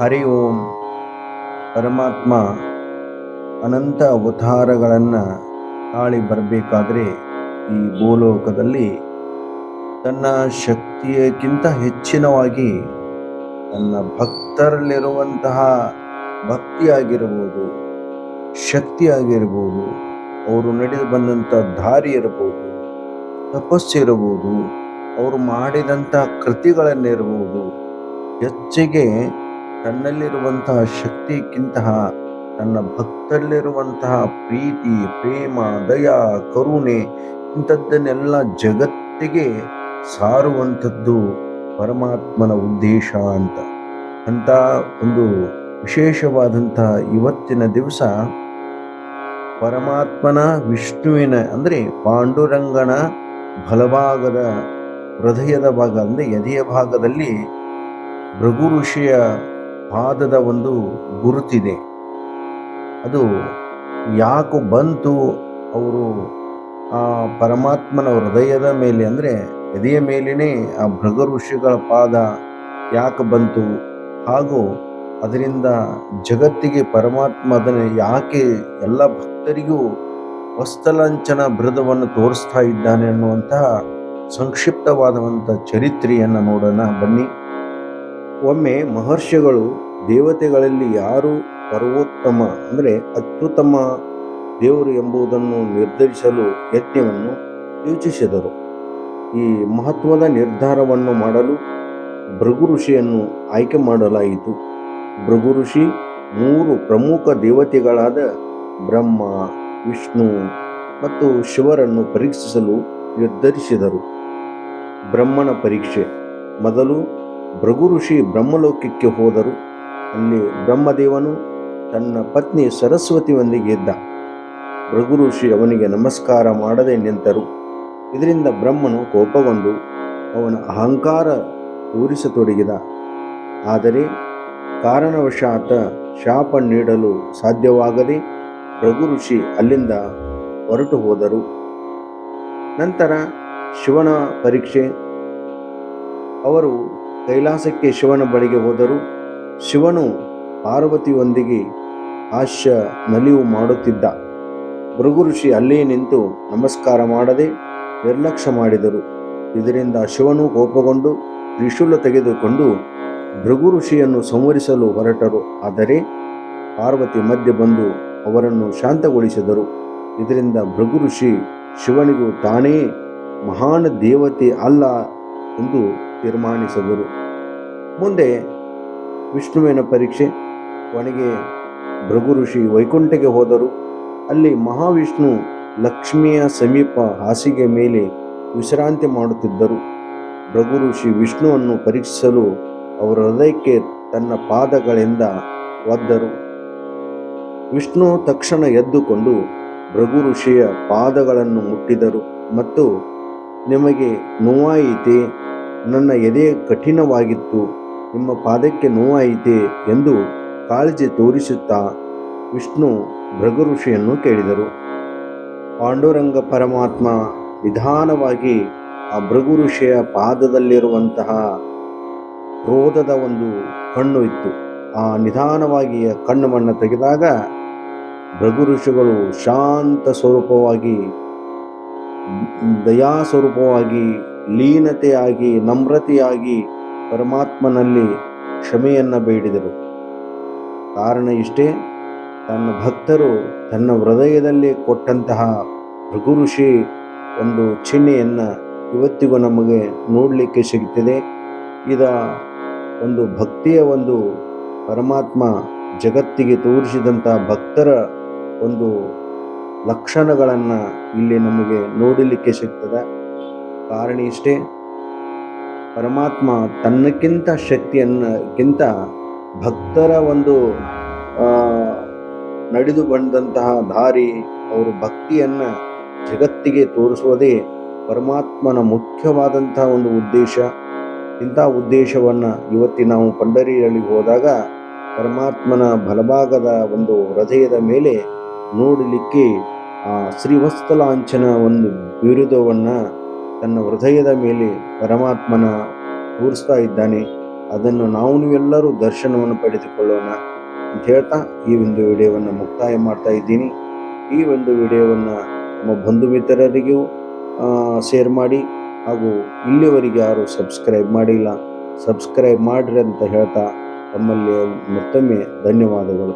ಹರಿ ಓಂ. ಪರಮಾತ್ಮ ಅನಂತ ಅವತಾರಗಳನ್ನು ತಾಳಿ ಬರಬೇಕಾದ್ರೆ ಈ ಭೂಲೋಕದಲ್ಲಿ ತನ್ನ ಶಕ್ತಿಯಕ್ಕಿಂತ ಹೆಚ್ಚಿನವಾಗಿ ತನ್ನ ಭಕ್ತರಲ್ಲಿರುವಂತಹ ಭಕ್ತಿಯಾಗಿರ್ಬೋದು, ಶಕ್ತಿಯಾಗಿರ್ಬೋದು, ಅವರು ನಡೆದು ಬಂದಂಥ ದಾರಿ ಇರ್ಬೋದು ತಪಸ್ಸಿರಬಹುದು ಅವರು ಮಾಡಿದಂಥ ಕೃತಿಗಳನ್ನಿರ್ಬೋದು, ಹೆಚ್ಚಿಗೆ ತನ್ನಲ್ಲಿರುವಂತಹ ಶಕ್ತಿಗಿಂತಹ ತನ್ನ ಭಕ್ತರಲ್ಲಿರುವಂತಹ ಪ್ರೀತಿ, ಪ್ರೇಮ, ದಯ, ಕರುಣೆ, ಇಂಥದ್ದನ್ನೆಲ್ಲ ಜಗತ್ತಿಗೆ ಸಾರುವಂಥದ್ದು ಪರಮಾತ್ಮನ ಉದ್ದೇಶ ಅಂತ. ಅಂತ ಒಂದು ವಿಶೇಷವಾದಂತಹ ಇವತ್ತಿನ ದಿವಸ ಪರಮಾತ್ಮನ ವಿಷ್ಣುವಿನ, ಅಂದರೆ ಪಾಂಡುರಂಗನ ಬಲಭಾಗದ ಹೃದಯದ ಭಾಗ, ಅಂದರೆ ಎದೆಯ ಭಾಗದಲ್ಲಿ ಭೃಗು ಋಷಿಯ ಪಾದದ ಒಂದು ಗುರುತಿದೆ. ಅದು ಯಾಕೆ ಬಂತು ಅವರು ಆ ಪರಮಾತ್ಮನ ಹೃದಯದ ಮೇಲೆ ಅಂದರೆ ಎದೆಯ ಮೇಲೇ ಆ ಭೃಗ ಋಷಿಗಳ ಪಾದ ಯಾಕೆ ಬಂತು? ಹಾಗೂ ಅದರಿಂದ ಜಗತ್ತಿಗೆ ಪರಮಾತ್ಮ ಅದನ್ನು ಯಾಕೆ ಎಲ್ಲ ಭಕ್ತರಿಗೂ ವಸ್ತಲಾಂಚನ ಬೃದವನ್ನು ತೋರಿಸ್ತಾ ಇದ್ದಾನೆ ಅನ್ನುವಂತಹ ಸಂಕ್ಷಿಪ್ತವಾದಂಥ ಚರಿತ್ರೆಯನ್ನು ನೋಡೋಣ ಬನ್ನಿ. ಒಮ್ಮೆ ಮಹರ್ಷಿಗಳು ದೇವತೆಗಳಲ್ಲಿ ಯಾರು ಸರ್ವೋತ್ತಮ ಅಂದರೆ ಅತ್ಯುತ್ತಮ ದೇವರು ಎಂಬುದನ್ನು ನಿರ್ಧರಿಸಲು ಯಜ್ಞವನ್ನು ಯೋಚಿಸಿದರು. ಈ ಮಹತ್ವದ ನಿರ್ಧಾರವನ್ನು ಮಾಡಲು ಭೃಗು ಋಷಿಯನ್ನು ಆಯ್ಕೆ ಮಾಡಲಾಯಿತು. ಭೃಗು ಋಷಿ ಮೂರು ಪ್ರಮುಖ ದೇವತೆಗಳಾದ ಬ್ರಹ್ಮ, ವಿಷ್ಣು ಮತ್ತು ಶಿವರನ್ನು ಪರೀಕ್ಷಿಸಲು ನಿರ್ಧರಿಸಿದರು. ಬ್ರಹ್ಮನ ಪರೀಕ್ಷೆ. ಮೊದಲು ಭೃಗು ಋಷಿ ಬ್ರಹ್ಮಲೋಕಕ್ಕೆ ಹೋದರು. ಅಲ್ಲಿ ಬ್ರಹ್ಮದೇವನು ತನ್ನ ಪತ್ನಿ ಸರಸ್ವತಿಯೊಂದಿಗೆ ಇದ್ದ. ಭೃಗು ಋಷಿ ಅವನಿಗೆ ನಮಸ್ಕಾರ ಮಾಡದೆ ನಿಂತರು. ಇದರಿಂದ ಬ್ರಹ್ಮನು ಕೋಪಗೊಂಡು ಅವನ ಅಹಂಕಾರ ತೋರಿಸತೊಡಗಿದ. ಆದರೆ ಕಾರಣವಶಾತ ಶಾಪ ನೀಡಲು ಸಾಧ್ಯವಾಗದೆ ಭೃಗು ಋಷಿ ಅಲ್ಲಿಂದ ಹೊರಟು ಹೋದರು. ನಂತರ ಶಿವನ ಪರೀಕ್ಷೆ. ಅವರು ಕೈಲಾಸಕ್ಕೆ ಶಿವನ ಬಳಿಗೆ ಹೋದರು ಶಿವನು ಪಾರ್ವತಿಯೊಂದಿಗೆ ಹಾಸ್ಯ ನಲಿವು ಮಾಡುತ್ತಿದ್ದ. ಭೃಗು ಋಷಿ ಅಲ್ಲೇ ನಿಂತು ನಮಸ್ಕಾರ ಮಾಡದೆ ನಿರ್ಲಕ್ಷ್ಯ ಮಾಡಿದರು. ಇದರಿಂದ ಶಿವನು ಕೋಪಗೊಂಡು ತ್ರಿಶೂಲ ತೆಗೆದುಕೊಂಡು ಭೃಗು ಋಷಿಯನ್ನು ಸಂವರಿಸಲು ಹೊರಟರು. ಆದರೆ ಪಾರ್ವತಿ ಮಧ್ಯೆ ಬಂದು ಅವರನ್ನು ಶಾಂತಗೊಳಿಸಿದರು. ಇದರಿಂದ ಭೃಗು ಋಷಿ ಶಿವನಿಗೂ ತಾನೇ ಮಹಾನ್ ದೇವತೆ ಅಲ್ಲ ಎಂದು ತೀರ್ಮಾನಿಸಿದರು. ಮುಂದೆ ವಿಷ್ಣುವಿನ ಪರೀಕ್ಷೆ. ಕೊನೆಗೆ ಭೃಗು ಋಷಿ ವೈಕುಂಠಕ್ಕೆ ಹೋದರು. ಅಲ್ಲಿ ಮಹಾವಿಷ್ಣು ಲಕ್ಷ್ಮಿಯ ಸಮೀಪ ಹಾಸಿಗೆ ಮೇಲೆ ವಿಶ್ರಾಂತಿ ಮಾಡುತ್ತಿದ್ದರು. ಭೃಗು ಋಷಿ ವಿಷ್ಣುವನ್ನು ಪರೀಕ್ಷಿಸಲು ಅವರ ಹೃದಯಕ್ಕೆ ತನ್ನ ಪಾದಗಳಿಂದ ಒದ್ದರು. ವಿಷ್ಣು ತಕ್ಷಣ ಎದ್ದುಕೊಂಡು ಭೃಗು ಋಷಿಯ ಪಾದಗಳನ್ನು ಮುಟ್ಟಿದರು ಮತ್ತು, ನಿಮಗೆ ನೋವಾಯಿತೆ? ನನ್ನ ಎದೆ ಕಠಿಣವಾಗಿತ್ತು, ನಿಮ್ಮ ಪಾದಕ್ಕೆ ನೋವಾಯಿತೆ ಎಂದು ಕಾಳಜಿ ತೋರಿಸುತ್ತಾ ವಿಷ್ಣು ಭೃಗು ಋಷಿಯನ್ನು ಕೇಳಿದರು. ಪಾಂಡುರಂಗ ಪರಮಾತ್ಮ ನಿಧಾನವಾಗಿ ಆ ಭೃಗು ಋಷಿಯ ಪಾದದಲ್ಲಿರುವಂತಹ ಕ್ರೋಧದ ಒಂದು ಕಣ್ಣು ಇತ್ತು. ಆ ನಿಧಾನವಾಗಿ ಆ ಮಣ್ಣು ತೆಗೆದಾಗ ಭೃಗು ಋಷಿಗಳು ಶಾಂತ ಸ್ವರೂಪವಾಗಿ, ದಯಾ ಸ್ವರೂಪವಾಗಿ ಲೀನತೆಯಾಗಿ, ನಮ್ರತೆಯಾಗಿ ಪರಮಾತ್ಮನಲ್ಲಿ ಕ್ಷಮೆಯನ್ನು ಬೇಡಿದರು. ಕಾರಣ ಇಷ್ಟೇ, ತನ್ನ ಭಕ್ತರು ತನ್ನ ಹೃದಯದಲ್ಲಿ ಕೊಟ್ಟಂತಹ ಭೃಗು ಋಷಿ ಒಂದು ಚಿಹ್ನೆಯನ್ನು ಇವತ್ತಿಗೂ ನಮಗೆ ನೋಡಲಿಕ್ಕೆ ಸಿಗ್ತದೆ. ಇದ ಒಂದು ಭಕ್ತಿಯ ಒಂದು ಪರಮಾತ್ಮ ಜಗತ್ತಿಗೆ ತೋರಿಸಿದಂಥ ಭಕ್ತರ ಒಂದು ಲಕ್ಷಣಗಳನ್ನು ಇಲ್ಲಿ ನಮಗೆ ನೋಡಲಿಕ್ಕೆ ಸಿಗ್ತದೆ. ಕಾರಣ ಇಷ್ಟೇ. ಪರಮಾತ್ಮ ತನ್ನಕ್ಕಿಂತ ಶಕ್ತಿಯನ್ನಕ್ಕಿಂತ ಭಕ್ತರ ಒಂದು ನಡೆದು ಬಂದಂತಹ ದಾರಿ, ಅವರು ಭಕ್ತಿಯನ್ನು ಜಗತ್ತಿಗೆ ತೋರಿಸುವುದೇ ಪರಮಾತ್ಮನ ಮುಖ್ಯವಾದಂತಹ ಒಂದು ಉದ್ದೇಶ. ಇಂಥ ಉದ್ದೇಶವನ್ನು ಇವತ್ತಿ ನಾವು ಪಂಡರಿಯಲ್ಲಿ ಹೋದಾಗ ಪರಮಾತ್ಮನ ಬಲಭಾಗದ ಒಂದು ಹೃದಯದ ಮೇಲೆ ನೋಡಲಿಕ್ಕೆ ಆ ಶ್ರೀವತ್ಸಲಾಂಛನ ಒಂದು ಬಿರುದವನ್ನು ತನ್ನ ಹೃದಯದ ಮೇಲೆ ಪರಮಾತ್ಮನ ಕೂರಿಸ್ತಾ ಇದ್ದಾನೆ. ಅದನ್ನು ನಾವು ಎಲ್ಲರೂ ದರ್ಶನವನ್ನು ಪಡೆದುಕೊಳ್ಳೋಣ ಅಂತ ಹೇಳ್ತಾ ಈ ಒಂದು ವಿಡಿಯೋವನ್ನು ಮುಕ್ತಾಯ ಮಾಡ್ತಾ ಇದ್ದೀನಿ. ಈ ಒಂದು ವಿಡಿಯೋವನ್ನು ನಮ್ಮ ಬಂಧು ಮಿತ್ರರಿಗೂ ಶೇರ್ ಮಾಡಿ ಹಾಗೂ ಇಲ್ಲಿವರೆಗೆ ಯಾರು ಸಬ್ಸ್ಕ್ರೈಬ್ ಮಾಡಿಲ್ಲ ಸಬ್ಸ್ಕ್ರೈಬ್ ಮಾಡಿರಿ ಅಂತ ಹೇಳ್ತಾ ತಮ್ಮಲ್ಲಿ ಮತ್ತೊಮ್ಮೆ ಧನ್ಯವಾದಗಳು.